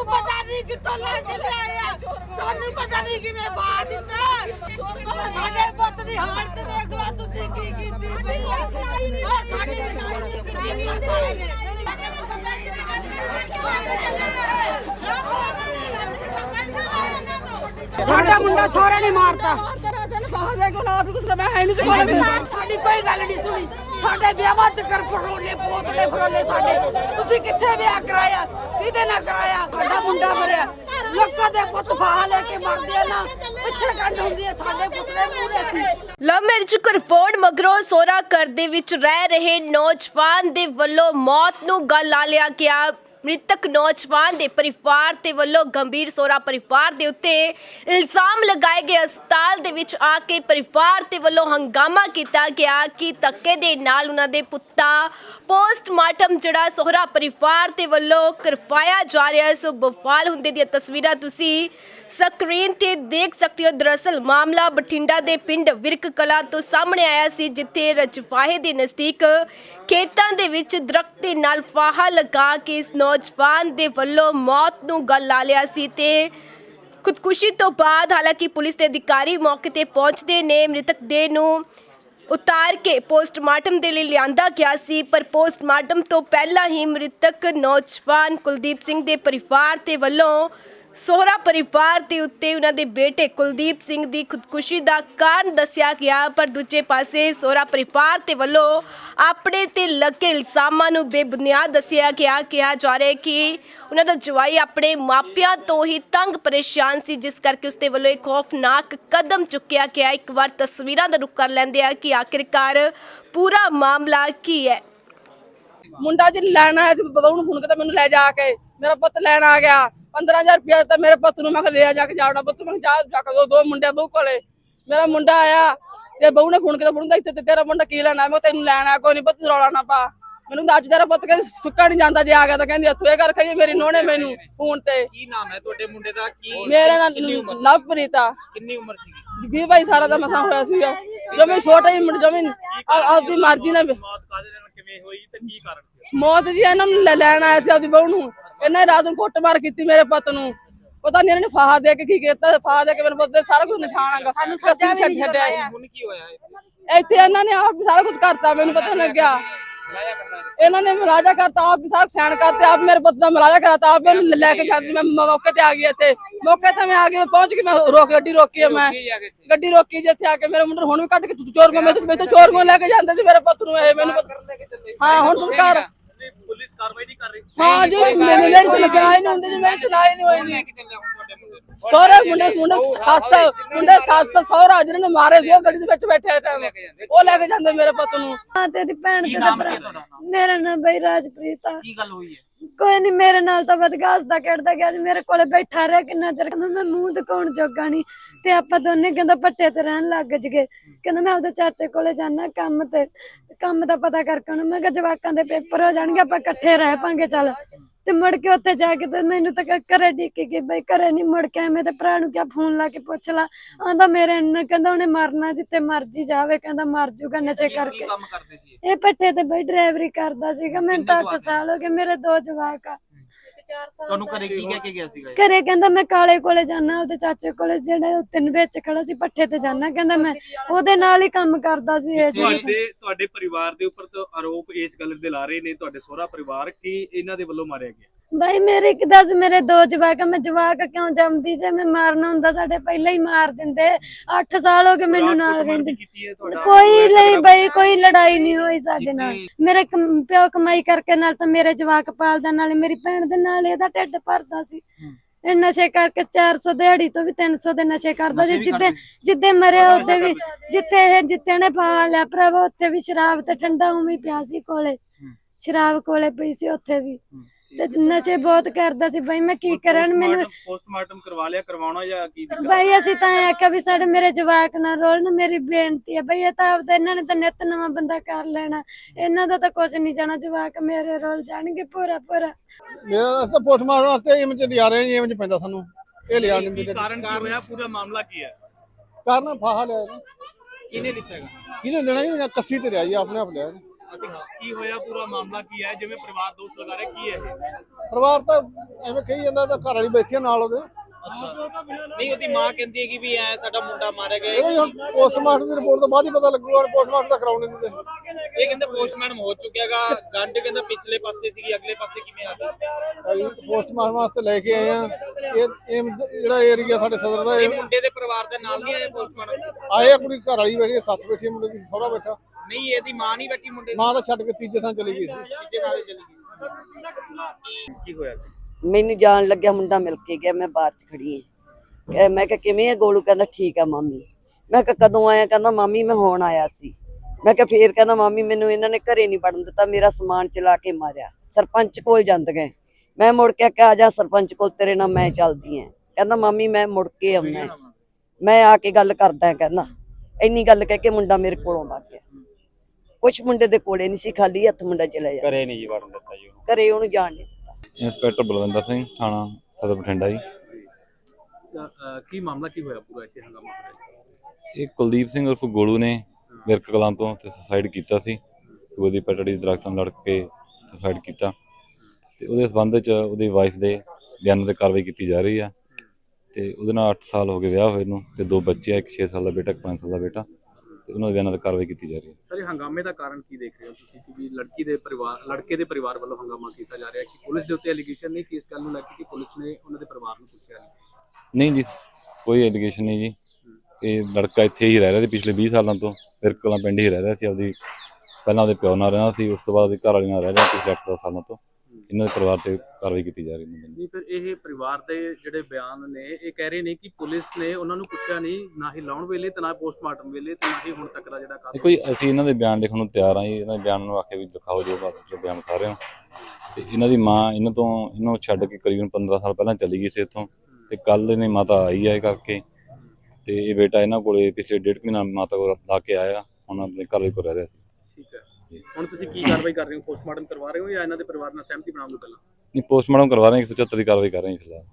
ਸਾਨੂੰ ਪਤਾ ਨਹੀਂ ਕਿੱਥੋਂ ਲੈ ਕੇ ਲਿਆਇਆ ਸਾਨੂੰ ਪਤਾ ਨਹੀਂ ਕਿਵੇਂ ਪਾ ਦਿੱਤਾ। ਸਾਡੇ ਪੁੱਤ ਦੀ ਹਾਲਤ ਵੇਖ ਲਓ ਤੁਸੀਂ ਕੀ ਕੀਤੀ ਪਈ ਆ। ਸਾਡੀ ਸੁਣਾਈ ਨਹੀਂ ਕੀਤੀ ਪੁਲਿਸ ਵਾਲੇ ਨੇ ਸਾਡਾ ਮੁੰਡਾ ਸਹੁਰੇ ਨੇ ਮਾਰਤਾ। ਸਾਡੀ ਕੋਈ ਗੱਲ ਨਹੀਂ ਸੁਣੀ। ਸਾਡੇ ਵਿਆਹਾਂ ਤੇ ਕਰ ਫਰੋਲੇ ਪੋਤੜੇ ਫਰੋਲੇ ਸਾਡੇ। ਤੁਸੀਂ ਕਿੱਥੇ ਵਿਆਹ ਕਰਾਇਆ? ਕਿਹਦੇ ਨਾਲ ਕਰਾਇਆ? ਸਾਡਾ ਮੁੰਡਾ ਮਰਿਆ। ਲੋਕਾਂ ਦੇ ਪੁੱਤ ਫਾਹ ਲੈ ਕੇ ਮਰਦੇ ਆ ਨਾ। ਪਿੱਛੇ ਕੰਡ ਹੁੰਦੀ ਹੈ ਸਾਡੇ ਪੁੱਤ ਦੇ ਮੂਹਰੇ ਸੀ ਲਵ ਮੈਰਿਜ ਕਰਫੋਨ ਮਗਰੋਂ ਸੋਰਾ ਘਰ ਦੇ ਵਿੱਚ ਰਹਿ ਰਹੇ ਨੌਜਵਾਨ ਦੇ ਵੱਲੋਂ ਮੌਤ ਨੂੰ ਗੱਲ ਆ ਲਿਆ ਗਿਆ। ਮ੍ਰਿਤਕ ਨੌਜਵਾਨ ਦੇ ਪਰਿਵਾਰ ਦੇ ਵੱਲੋਂ ਗੰਭੀਰ ਸੋਰਾ ਪਰਿਵਾਰ ਦੇ ਉੱਤੇ ਇਲਜ਼ਾਮ ਲਗਾਏ ਗਏ। ਹਸਪਤਾਲ ਦੇ ਵਿੱਚ ਆ ਕੇ ਪਰਿਵਾਰ ਤੇ ਵੱਲੋਂ ਹੰਗਾਮਾ ਕੀਤਾ ਗਿਆ ਕਿ ਧੱਕੇ ਦੇ ਨਾਲ ਉਹਨਾਂ ਦੇ ਪੁੱਤਾ ਪੋਸਟਮਾਰਟਮ ਜਿਹੜਾ ਸੋਹਰਾ ਪਰਿਵਾਰ ਤੇ ਵੱਲੋਂ ਕਰਵਾਇਆ ਜਾ ਰਿਹਾ ਹੈ। ਸੋ ਬਵਾਲ ਹੁੰਦੇ ਦੀਆਂ ਤਸਵੀਰਾਂ ਤੁਸੀਂ ਸਕਰੀਨ ਤੇ ਦੇਖ ਸਕਦੇ ਹੋ। ਦਰਅਸਲ ਮਾਮਲਾ ਬਠਿੰਡਾ ਦੇ ਪਿੰਡ ਵਿਰਕ ਕਲਾ ਤੋਂ ਸਾਹਮਣੇ ਆਇਆ ਸੀ, ਜਿੱਥੇ ਰਜਵਾਹੇ ਦੇ ਨਜ਼ਦੀਕ ਖੇਤਾਂ ਦੇ ਵਿੱਚ ਦਰਖਤ ਦੇ ਨਾਲ ਫਾਹਾ ਲਗਾ ਕੇ ਇਸ ਨੌਜਵਾਨ ਦੇ ਵੱਲੋਂ ਮੌਤ ਨੂੰ ਗੱਲ ਲਿਆ ਸੀ ਤੇ ਖੁਦਕੁਸ਼ੀ ਤੋਂ ਬਾਅਦ ਹਾਲਾਂਕਿ ਪੁਲਿਸ ਦੇ ਅਧਿਕਾਰੀ ਮੌਕੇ ਤੇ ਪਹੁੰਚਦੇ ਨੇ, ਮ੍ਰਿਤਕ ਦੇ ਨੂੰ ਉਤਾਰ ਕੇ ਪੋਸਟਮਾਰਟਮ ਦੇ ਲਈ ਲਿਆਂਦਾ ਗਿਆ ਸੀ, ਪਰ ਪੋਸਟਮਾਰਟਮ ਤੋਂ ਪਹਿਲਾਂ ਹੀ ਮ੍ਰਿਤਕ ਨੌਜਵਾਨ ਕੁਲਦੀਪ ਸਿੰਘ ਦੇ ਪਰਿਵਾਰ ਤੇ ਵੱਲੋਂ ਸੋਹਰਾ ਪਰਿਵਾਰ ਦੇ ਉੱਤੇ ਉਹਨਾਂ ਦੇ ਬੇਟੇ ਕੁਲਦੀਪ ਸਿੰਘ ਦੀ ਖੁਦਕੁਸ਼ੀ ਦਾ ਕਾਰਨ ਦੱਸਿਆ ਗਿਆ, ਪਰ ਦੂਜੇ ਪਾਸੇ ਸੋਹਰਾ ਪਰਿਵਾਰ ਤੇ ਵੱਲੋਂ ਆਪਣੇ ਤੇ ਲੱਗੇ ਇਲਜ਼ਾਮਾਂ ਨੂੰ ਬੇਬੁਨਿਆਦ ਦੱਸਿਆ ਗਿਆ, ਕਿਹਾ ਜਾ ਰਿਹਾ ਕਿ ਉਹਨਾਂ ਦਾ ਜਵਾਈ ਆਪਣੇ ਮਾਪਿਆਂ ਤੋਂ ਹੀ ਤੰਗ ਪਰੇਸ਼ਾਨ ਸੀ, ਜਿਸ ਕਰਕੇ ਉਸਦੇ ਵੱਲੋਂ ਇੱਕ ਖੌਫਨਾਕ ਕਦਮ ਚੁੱਕਿਆ ਗਿਆ। ਇੱਕ ਵਾਰ ਤਸਵੀਰਾਂ ਦਾ ਰੁਖ ਕਰ ਲੈਂਦੇ ਆ ਕਿ ਆਖਿਰਕਾਰ ਪੂਰਾ ਮਾਮਲਾ ਕੀ ਹੈ। ਮੁੰਡਾ ਜੀ ਲੈਣ ਆਇਆ ਸੀ, ਬਬੂ ਨੂੰ ਫੋਨ ਕੀਤਾ, ਮੈਨੂੰ ਲੈ ਜਾ ਕੇ, ਮੇਰਾ ਪੁੱਤ ਲੈਣ ਆ ਗਿਆ। 15000 ਰੁਪਇਆ ਤਾਂ ਮੇਰੇ ਪੁੱਤ ਨੂੰ। ਮੈਂ ਕਿਹਾ ਲੈ ਜਾ ਕੇ ਜਾਣਾ ਪੁੱਤ ਮੈਂ ਜਾ ਜਾ ਕੇ ਦੋ- ਮੁੰਡੇ ਬਹੂ ਕੋਲੇ। ਮੇਰਾ ਮੁੰਡਾ ਆਇਆ ਤੇ ਬਹੂ ਨੇ ਫੋਨ ਕੀਤਾ ਬਹੂ ਦਾ ਇੱਥੇ ਤੇ ਤੇਰਾ ਮੁੰਡਾ ਕੀ ਲੈਣਾ? ਮੈਂ ਤੈਨੂੰ ਲੈਣਾ ਕੋਈ ਨਹੀਂ ਪੁੱਤ ਰੌਲਾ ਨਾ ਪਾ। ਮੈਨੂੰ ਅੱਜ ਤੇਰਾ ਪੁੱਤ ਕਹਿੰਦੀ ਸੁੱਕਾ ਨਹੀਂ ਜਾਂਦਾ ਜੇ ਆ ਗਿਆ ਤਾਂ ਕਹਿੰਦੀ ਹੱਥੋਂ ਇਹ ਕਰ ਖਾਈ ਮੇਰੀ ਨੋਹਣੇ ਮੈਨੂੰ ਫੋਨ ਤੇ। ਕੀ ਨਾਮ ਹੈ ਤੁਹਾਡੇ ਮੁੰਡੇ ਦਾ? ਕੀ ਮੇਰੇ ਉਮਰ ਲਵਪ੍ਰੀਤ ਆ। ਕਿੰਨੀ ਉਮਰ ਸੀਗੀ ਵੀਹ ਬਾਈ ਸਾਰਾ ਦਾ ਮਸਾ ਹੋਇਆ ਸੀਗਾ। ਜਮੇ ਛੋਟਾ ਹੀ ਮੁੰਡਾ ਜਮੇ ਆਪਦੀ ਮਰਜ਼ੀ ਨਾਲ ਮੌਤ ਕਾਦੇ ਨਾਲ ਕਿਵੇਂ ਹੋਈ ਤੇ ਕੀ ਕਾਰਨ ਮੌਤ ਜੀ ਇਹਨਾਂ ਨੂੰ ਲੈਣ ਆਇਆ ਸੀ ਆਪਦੀ ਬਹੂ ਨੂੰ। ਇਹਨਾਂ ਨੇ ਰਾਤ ਨੂੰ ਕੁੱਟਮਾਰ ਕੀਤੀ ਮੇਰੇ ਪੁੱਤ ਨੂੰ। ਪਤਾ ਨਹੀਂ ਇਹਨਾਂ ਨੇ ਫਾਹਾ ਦੇ ਕੇ ਕੀ ਕੀਤਾ ਫਾਹਾ ਦੇ ਕੇ ਮੇਰੇ ਪੁੱਤ ਦੇ ਸਾਰਾ ਕੁਝ ਨਿਸ਼ਾਨ ਆਗਾ ਸਾਨੂੰ ਸੱਜਾ ਵੀ ਨਹੀਂ ਛੱਡਿਆ ਹੁਣ ਕੀ ਹੋਇਆ ਹੈ ਇੱਥੇ ਇਹਨਾਂ ਨੇ ਆਪ ਸਾਰਾ ਕੁਝ ਕਰਤਾ ਮੈਨੂੰ ਪਤਾ ਲੱਗਿਆ। ਇਹਨਾਂ ਨੇ ਮਲਾਜਾ ਕਰਤਾ ਆਪ ਸਾਰਾ ਸੈਨ ਕਰਤੇ ਆਪ ਮੇਰੇ ਪੁੱਤ ਦਾ ਮਲਾਜਾ ਕਰਾਤਾ ਆਪ ਮੈਨੂੰ ਲੈ ਕੇ ਜਾਂਦੀ ਮੈਂ ਮੌਕੇ ਤੇ ਆ ਗਈ ਇੱਥੇ। ਮੌਕੇ ਤੇ ਮੈਂ ਆ ਗਈ ਮੈਂ ਪਹੁੰਚ ਗਈ ਮੈਂ ਰੋਕ ਗੱਡੀ ਰੋਕੀ ਮੈਂ। ਕੀ? ਗੱਡੀ ਰੋਕੀ ਜਿੱਥੇ ਆ ਕੇ ਮੇਰੇ ਮੁੰਡੇ ਨੂੰ ਹੁਣ ਵੀ ਕੱਢ ਕੇ ਚੋਰ ਕੋ ਮੈਂ ਤੇ ਚੋਰ ਕੋ ਲੈ ਕੇ ਜਾਂਦੇ ਸੀ ਮੇਰੇ ਪੁੱਤ ਨੂੰ ਇਹ ਮੈਨੂੰ ਹਾਂ ਹੁਣ ਸਰਕਾਰ ਪੁਲਿਸ ਕਾਰਵਾਈ ਨਹੀਂ ਕਰ ਰਹੀ ਹਾਂ ਜੀ ਮੈਨੂੰ ਨਹੀਂ ਹੁੰਦੀ ਜੀ ਮੈਂ ਹੋਈ। ਸਹੁਰੇ ਮੁੰਡੇ ਮੁੰਡੇ ਸੱਸ ਮੁੰਡੇ ਸੱਸ ਸਹੁਰਾ ਜਿਹਨਾਂ ਨੇ ਮਾਰੇ ਸੀ ਉਹ ਗੱਡੀ ਦੇ ਵਿੱਚ ਬੈਠੇ ਟਾਈਮ ਉਹ ਲੈ ਕੇ ਜਾਂਦੇ। ਮੇਰੇ ਪੁੱਤ ਨੂੰ। ਹਾਂ ਤੇ ਦੀ ਭੈਣ? ਮੇਰਾ ਨਾਮ ਬਈ ਰਾਜਪ੍ਰੀਤ ਆ। ਕੀ ਗੱਲ ਹੋਈ ਹੈ? ਕੋਈ ਨਹੀਂ ਮੇਰੇ ਨਾਲ ਤਾਂ ਬਦਗਾਸ ਹੱਸਦਾ ਖੇਡਦਾ ਗਿਆ ਸੀ। ਮੇਰੇ ਕੋਲੇ ਬੈਠਾ ਰਿਹਾ ਕਿੰਨਾ ਚਿਰ, ਕਹਿੰਦਾ ਮੈਂ ਮੂੰਹ ਦਿਖਾਉਣ ਜੋਗਾ ਨਹੀਂ ਤੇ ਆਪਾਂ ਦੋਨੇ ਕਹਿੰਦਾ ਪੱਟੇ ਤੇ ਰਹਿਣ ਲੱਗ ਜਗੇ ਕਹਿੰਦਾ ਮੈਂ ਉਹਦੇ ਚਾਚੇ ਕੋਲੇ ਜਾਣਾ ਕੰਮ ਤੇ, ਕੰਮ ਦਾ ਪਤਾ ਕਰਕੇ ਉਹਨੂੰ ਮੈਂ ਕਿਹਾ ਜਵਾਕਾਂ ਦੇ ਪੇਪਰ ਹੋ ਜਾਣਗੇ, ਆਪਾਂ ਇਕੱਠੇ ਰਹਿ ਪਾਂਗੇ, ਚੱਲ। ਤੇ ਮੁੜ ਕੇ ਉੱਥੇ ਜਾ ਕੇ ਤੇ ਮੈਨੂੰ ਤਾਂ ਘਰੇ ਡਿੱਕ ਕੇ ਬਈ ਘਰੇ ਨਹੀਂ ਮੁੜ ਕੇ ਐਵੇਂ ਤੇ ਭਰਾ ਨੂੰ ਕਿਹਾ ਫੋਨ ਲਾ ਕੇ ਪੁੱਛ ਲਾ। ਆਂਦਾ ਮੇਰੇ ਨਾਲ ਕਹਿੰਦਾ ਉਹਨੇ ਮਰਨਾ ਜਿੱਥੇ ਮਰਜ਼ੀ ਜਾਵੇ ਕਹਿੰਦਾ ਮਰ ਜੂਗਾ ਨਸ਼ੇ ਕਰਕੇ। ਕੰਮ ਕਰਦੇ ਸੀ ਇਹ? ਇਹ ਪੱਠੇ ਤੇ ਬਈ ਡਰਾਈਵਰੀ ਕਰਦਾ ਸੀਗਾ ਮੈਨੂੰ ਤਾਂ 8 ਸਾਲ ਹੋ ਗਏ ਮੇਰੇ ਦੋ ਜਵਾਕ ਆ। ਤੁਹਾਨੂੰ ਘਰੇ ਕੀ ਕਹਿ ਕੇ ਗਿਆ ਸੀਗਾ ਇਹ? ਘਰੇ ਕਹਿੰਦਾ ਮੈਂ ਕਾਲੇ ਕੋਲੇ ਜਾਣਾ ਉਹਦੇ ਚਾਚੇ ਕੋਲੇ ਜਿਹੜਾ ਤਿੰਨ ਵਿੱਚ ਖੜਾ ਸੀ ਪੱਠੇ ਤੇ ਜਾਣਾ ਕਹਿੰਦਾ ਮੈਂ ਉਹਦੇ ਨਾਲ ਹੀ ਕੰਮ ਕਰਦਾ ਸੀ ਇਹ ਜੀ ਤੁਹਾਡੇ ਤੁਹਾਡੇ ਪਰਿਵਾਰ ਦੇ ਉੱਪਰ ਤਾਂ ਆਰੋਪ ਇਸ ਗੱਲ ਦੇ ਲਾ ਰਹੇ ਨੇ ਤੁਹਾਡੇ ਸਹੁਰਾ ਪਰਿਵਾਰ ਕਿ ਇਹਨਾਂ ਦੇ ਵੱਲੋਂ ਮਾਰਿਆ ਗਿਆ? ਬਾਈ ਮੇਰੇ ਕਿ ਦੱਸ ਮੇਰੇ ਦੋ ਜਵਾਕ ਆ, ਮੈਂ ਜਵਾਕ ਕਿਉਂ ਜੰਮਦੀ? ਜੇ ਮੈਂ ਮਾਰਨਾ ਹੁੰਦਾ ਸਾਡੇ ਪਹਿਲਾਂ ਹੀ ਮਾਰ ਦਿੰਦੇ। 8 ਸਾਲ ਹੋ ਗਏ ਮੈਨੂੰ ਨਾਲ ਰਹਿੰਦੇ। ਵੀ ਕੀਤੀ ਹੈ ਤੁਹਾਡਾ? ਕੋਈ ਨਹੀਂ ਬਈ ਕੋਈ ਲੜਾਈ ਨਹੀਂ ਹੋਈ ਸਾਡੇ ਨਾਲ। ਮੇਰੇ ਕਮ- ਪਿਓ ਕਮਾਈ ਕਰਕੇ ਨਾਲ ਤਾਂ ਮੇਰੇ ਜਵਾਕ ਪਾਲਦਾ ਨਾਲੇ ਮੇਰੀ ਭੈਣ ਦੇ ਨਾਲ ਇਹਦਾ ਢਿੱਡ ਭਰਦਾ ਸੀ। ਇਹ ਨਸ਼ੇ ਕਰਕੇ 400 ਦਿਹਾੜੀ ਤੋਂ ਵੀ 300 ਦੇ ਨਸ਼ੇ ਕਰਦਾ ਸੀ। ਜਿੱਦੇ ਜਿੱਦੇ ਮਰਿਆ ਉਹਦੇ ਵੀ ਜਿੱਥੇ ਇਹ ਜਿੱਤੇ ਨੇ ਪਾ ਲਿਆ ਭਰਾਵਾ ਉੱਥੇ ਵੀ ਸ਼ਰਾਬ ਤੇ ਠੰਡਾ ਹੀ ਪਿਆ ਸੀ ਕੋਲੇ। ਸ਼ਰਾਬ ਕੋਲੇ ਪਈ ਸੀ ਉੱਥੇ ਵੀ। ਤੇ ਨਸ਼ੇ ਬਹੁਤ ਕਰਦਾ ਸੀ ਬਈ ਮੈਂ ਕੀ ਕਰਾਂ? ਮੈਨੂੰ ਪੋਸਟਮਾਰਟਮ- ਕਰਵਾ ਲਿਆ ਕਰਵਾਉਣਾ ਜਾਂ ਕੀ? ਬਈ ਅਸੀਂ ਤਾਂ ਐਂ ਆਖਿਆ ਵੀ ਸਾਡੇ ਮੇਰੇ ਜਵਾਕ ਨਾ ਰੋਲਣ ਮੇਰੀ ਬੇਨਤੀ ਹੈ ਬਈ ਇਹ ਤਾਂ ਆਪਦਾ ਇਹਨਾਂ ਨੇ ਤਾਂ ਨਿੱਤ ਨਵਾਂ ਬੰਦਾ ਕਰ ਲੈਣਾ। ਇਹਨਾਂ ਦਾ ਤਾਂ ਕੁਝ ਨਹੀਂ ਜਾਣਾ ਜਵਾਕ ਮੇਰੇ ਰੋਲ ਜਾਣਗੇ ਪੂਰਾ ਪੂਰਾ। ਮੇਰਾ ਅਸਾਂ ਪੋਸਟਮਾਰਟਮ ਵਾਸਤੇ ਏਮ ਚ ਲਿਆ ਰਹੇ ਜੀ ਚ ਪੈਂਦਾ ਸਾਨੂੰ। ਇਹ ਲਿਆ ਨਹੀਂ ਕਾਰਨ ਕੀ ਹੋਇਆ? ਪੂਰਾ ਮਾਮਲਾ ਕੀ ਹੈ? ਕਾਰਨ ਫਾਹਾ ਲਿਆ ਜੀ। ਕਿਹਨੇ ਲਿੱਤਾ ਹੈਗਾ? ਕਿਹਨੇ ਦੇਣਾ ਜੀ? ਕੱਸੀ ਤੇ ਲਿਆ ਜੀ ਆਪਣੇ ਆਪ ਲਿਆ ਕੀ ਹੋਇਆ ਪੂਰਾ ਮਾਮਲਾ ਕੀ ਹੈ? ਜਿਵੇਂ ਪਰਿਵਾਰ ਦੋਸ਼ ਲਗਾ ਰਿਹਾ ਕੀ ਹੈ ਇਹ? ਪਰਿਵਾਰ ਤਾਂ ਐਵੇਂ ਕਹੀ ਜਾਂਦਾ ਤਾਂ ਘਰ ਵਾਲੀ ਬੈਠੀ ਆ ਨਾਲ ਉਹਦੇ। ਅੱਛਾ। ਨਹੀਂ ਉਹਦੀ ਮਾਂ ਕਹਿੰਦੀ ਹੈ ਕਿ ਵੀ ਐ ਸਾਡਾ ਮੁੰਡਾ ਮਾਰਿਆ ਗਿਆ। ਇਹ ਵੀ ਹੁਣ ਪੋਸਟਮਾਰਟਮ ਦੀ ਰਿਪੋਰਟ ਤੋਂ ਬਾਅਦ ਹੀ ਪਤਾ ਲੱਗੂਗਾ ਪੋਸਟਮਾਰਟਮ ਤਾਂ ਕਰਾਉਣੇ ਦਿੰਦੇ। ਇਹ ਕਹਿੰਦੇ ਪੋਸਟਮਾਰਟਮ ਹੋ ਚੁੱਕਿਆਗਾ ਗੰਢ ਕਹਿੰਦਾ ਪਿਛਲੇ ਪਾਸੇ ਸੀਗੀ ਅਗਲੇ ਪਾਸੇ ਕਿਵੇਂ ਆ ਗਈ ਅਸੀਂ ਪੋਸਟਮਾਰਟਮ ਵਾਸਤੇ ਲੈ ਕੇ ਆਏ ਆ। ਇਹ ਇਹ ਜਿਹੜਾ ਏਰੀਆ ਸਾਡੇ ਸਦਰ ਦਾ ਇਹ ਇਹ ਮੁੰਡੇ ਦੇ ਪਰਿਵਾਰ ਦੇ ਨਾਲ ਨਹੀਂ ਆਇਆ ਪੋਸਟਮਾਰਟਮ ਆਏ ਆ ਕੁੜੀ ਘਰ ਵਾਲੀ ਬੈਠੀ ਆ, ਸੱਸ ਬੈਠੀ ਆ, ਮੁੰਡੇ ਦੀ ਸਹੁਰਾ ਬੈਠਾ। ਨਹੀਂ ਇਹਦੀ ਮਾਂ ਨਹੀਂ ਬੈਠੀ ਮੁੰਡੇ ਦੀ ਮਾਂ ਤਾਂ ਛੱਡ ਕੇ ਤੀਜੇ ਥਾਂ ਚਲੀ ਗਈ ਸੀ। ਤੀਜੇ ਨਾਲ ਚਲੀ ਗਈ। ਕੀ ਹੋਇਆ ਮੈਨੂੰ ਜਾਣ ਲੱਗਿਆ ਮੁੰਡਾ ਮਿਲ ਕੇ ਗਿਆ ਮੈਂ ਬਾਹਰ ਚ ਖੜੀ ਹਾਂ ਕਹੇ ਮੈਂ ਕਿਹਾ ਕਿਵੇਂ ਹੈ ਗੋਲੂ? ਕਹਿੰਦਾ ਠੀਕ ਆ ਮਾਮੀ। ਮੈਂ ਕਿਹਾ ਕਦੋਂ ਆਇਆ? ਕਹਿੰਦਾ ਮਾਮੀ ਮੈਂ ਹੁਣ ਆਇਆ ਸੀ। ਮੈਂ ਕਿਹਾ ਫੇਰ? ਕਹਿੰਦਾ ਮਾਮੀ ਮੈਨੂੰ ਇਹਨਾਂ ਨੇ ਘਰੇ ਨਹੀਂ ਵੜਨ ਦਿੱਤਾ ਮੇਰਾ ਸਮਾਨ ਚਲਾ ਕੇ ਮਾਰਿਆ। ਸਰਪੰਚ ਕੋਲ ਜਾਂਦੇ ਗਏ। ਮੈਂ ਮੁੜ ਕੇ ਕਿਹਾ ਆ ਜਾ ਸਰਪੰਚ ਕੋਲ ਤੇਰੇ ਨਾਲ ਮੈਂ ਚੱਲਦੀ ਆਂ। ਕਹਿੰਦਾ ਮਾਮੀ ਮੈਂ ਮੁੜ ਕੇ ਆਉਣਾ। ਮੈਂ ਆ ਕੇ ਗੱਲ ਕਰਦਾ ਕਹਿੰਦਾ। ਇੰਨੀ ਗੱਲ ਕਹਿ ਕੇ ਮੁੰਡਾ ਮੇਰੇ ਕੋਲੋਂ ਵਗ ਗਿਆ। ਕੁਛ ਮੁੰਡੇ ਦੇ ਕੋਲੇ ਨਹੀਂ ਸੀ ਖਾਲੀ ਹੱਥ ਮੁੰਡਾ ਚਲਾ ਜਾ ਘਰੇ ਨਹੀਂ ਜੀ ਵੜਨ ਦਿੱਤਾ ਜੀ ਉਹਨੂੰ। ਘਰੇ ਉਹਨੂੰ ਜਾਣ ਨਹੀਂ ਦਿੱਤਾ। ਇੰਸਪੈਕਟਰ ਬਲਵਿੰਦਰ ਸਿੰਘ ਥਾਣਾ ਸਦਰ ਬਠਿੰਡਾ ਜੀ। ਕੀ ਮਾਮਲਾ ਕੀ ਹੋਇਆ ਪੂਰਾ ਇੱਥੇ ਹੰਗਾਮਾ ਹੋਇਆ? ਇਹ ਕੁਲਦੀਪ ਸਿੰਘ ਉਰਫ ਗੋਲੂ ਨੇ ਵਿਰਕ ਕਲਾਂ ਤੋਂ ਤੇ ਸੁਸਾਈਡ ਕੀਤਾ ਸੀ। ਸੂਏ ਦੀ ਪਟੜੀ ਦੇ ਦਰਖਤਾਂ ਨਾਲ ਲੜ ਕੇ ਸੁਸਾਈਡ ਕੀਤਾ। ਤੇ ਉਹਦੇ ਸਬੰਧ ਚ ਉਹਦੀ ਵਾਈਫ ਦੇ ਬਿਆਨ ਤੇ ਕਾਰਵਾਈ ਕੀਤੀ ਜਾ ਰਹੀ ਆ। ਤੇ ਉਹਦੇ ਨਾਲ 8 ਸਾਲ ਹੋ ਗਏ ਵਿਆਹ ਹੋਏ ਨੂੰ ਤੇ ਦੋ ਬੱਚੇ ਆ ਇੱਕ 6 ਸਾਲ ਦਾ ਬੇਟਾ ਇੱਕ 5 ਸਾਲ ਦਾ ਬੇਟਾ। ਤੇ ਉਹਨਾਂ ਦੇ ਬਿਆਨਾਂ ਤੇ ਕਾਰਵਾਈ ਕੀਤੀ ਜਾ ਰਹੀ ਹੈ। ਸਰ ਇਹ ਹੰਗਾਮੇ ਦਾ ਕਾਰਨ ਕੀ ਦੇਖ ਰਹੇ ਹੋ ਤੁਸੀਂ? ਕਿ ਵੀ ਲੜਕੀ ਦੇ ਪਰਿਵਾਰ ਲੜਕੇ ਦੇ ਪਰਿਵਾਰ ਵੱਲੋਂ ਹੰਗਾਮਾ ਕੀਤਾ ਜਾ ਰਿਹਾ ਹੈ ਕਿ ਪੁਲਿਸ ਦੇ ਉੱਤੇ ਐਲੀਗੇਸ਼ਨ ਨਹੀਂ ਕਿ ਇਸ ਗੱਲ ਨੂੰ ਲੈ ਕੇ ਕਿ ਪੁਲਿਸ ਨੇ ਉਹਨਾਂ ਦੇ ਪਰਿਵਾਰ ਨੂੰ ਪੁੱਛਿਆ ਨਹੀਂ। ਜੀ ਕੋਈ ਐਲੀਗੇਸ਼ਨ ਨਹੀਂ ਜੀ। ਇਹ ਲੜਕਾ ਇੱਥੇ ਹੀ ਰਹਿ ਰਿਹਾ ਸੀ ਪਿਛਲੇ 20 ਸਾਲਾਂ ਤੋਂ। ਵਿਰਕ ਕਲਾਂ ਪਿੰਡ ਹੀ ਰਹਿ ਰਿਹਾ ਸੀ ਆਪਦੀ ਪਹਿਲਾਂ ਉਹਦੇ ਪਿਓ ਨਾਲ ਰਹਿੰਦਾ ਸੀ ਉਸ ਤੋਂ ਬਾਅਦ ਉਹਦੀ ਘਰ ਵਾਲੀ ਨਾਲ ਰਹਿ ਰਿਹਾ ਪਿਛਲੇ 8-10 ਸਾਲਾਂ ਤੋਂ। ਇਹਨਾਂ ਦੇ ਪਰਿਵਾਰ ਤੇ ਕਾਰਵਾਈ ਕੀਤੀ ਜਾ ਰਹੀ ਹੈ ਨਹੀਂ ਫਿਰ ਇਹ ਪਰਿਵਾਰ ਦੇ ਜਿਹੜੇ ਬਿਆਨ ਨੇ ਇਹ ਕਹਿ ਰਹੇ ਨੇ ਕਿ ਪੁਲਿਸ ਨੇ ਉਹਨਾਂ ਨੂੰ ਪੁੱਛਿਆ ਨਹੀਂ ਨਾ ਹੀ ਲਾਉਣ ਵੇਲੇ ਤੇ ਨਾ ਪੋਸਟਮਾਰਟਮ ਵੇਲੇ ਤੇ ਨਾ ਹੀ ਹੁਣ ਤੱਕ ਦਾ ਜਿਹੜਾ ਕਾਰਨ ਦੇਖੋ ਜੀ ਅਸੀਂ ਇਹਨਾਂ ਦੇ ਬਿਆਨ ਲਿਖਣ ਨੂੰ ਤਿਆਰ ਹਾਂ ਜੀ। ਇਹਨਾਂ ਦੇ ਬਿਆਨ ਨੂੰ ਆਖੇ ਵੀ ਦਿਖਾਓ ਜੋ ਬਾਤ ਜੋ ਬਿਆਨ ਕਰ ਰਹੇ ਹੋ। ਤੇ ਇਹਨਾਂ ਦੀ ਮਾਂ ਇਹਨਾਂ ਤੋਂ ਇਹਨੂੰ ਛੱਡ ਕੇ ਕਰੀਬਨ 15 ਸਾਲ ਪਹਿਲਾਂ ਚਲੀ ਗਈ ਸੀ ਇੱਥੋਂ। ਤੇ ਕੱਲ ਇਹਨੇ ਮਾਤਾ ਆਈ ਹੈ ਇਹ ਕਰਕੇ। ਤੇ ਇਹ ਬੇਟਾ ਇਹਨਾਂ ਕੋਲੇ ਪਿਛਲੇ ਡੇਢ ਮਹੀਨਾ ਮਾਤਾ ਕੋਲ ਲਾ ਕੇ ਆਇਆ। ਹੁਣ ਆਪਣੇ ਘਰ ਵਿੱਚ ਕੋ ਰਹਿ ਰਿਹਾ ਸੀ। ਹੁਣ ਤੁਸੀਂ ਕੀ ਕਾਰਵਾਈ ਕਰ ਰਹੇ ਹੋ? ਪੋਸਟਮਾਰਟਮ ਕਰਵਾ ਰਹੇ ਹੋ ਜਾਂ ਇਹਨਾਂ ਦੇ ਪਰਿਵਾਰ ਨਾਲ ਸਹਿਮਤੀ ਬਣਾਉਣ ਤੋਂ ਪਹਿਲਾਂ? ਨਹੀਂ ਪੋਸਟਮਾਰਟਮ ਕਰਵਾ ਰਹੇ ਹਾਂ 174 ਦੀ ਕਾਰਵਾਈ ਕਰ ਰਹੇ ਹਾਂ ਫਿਲਹਾਲ।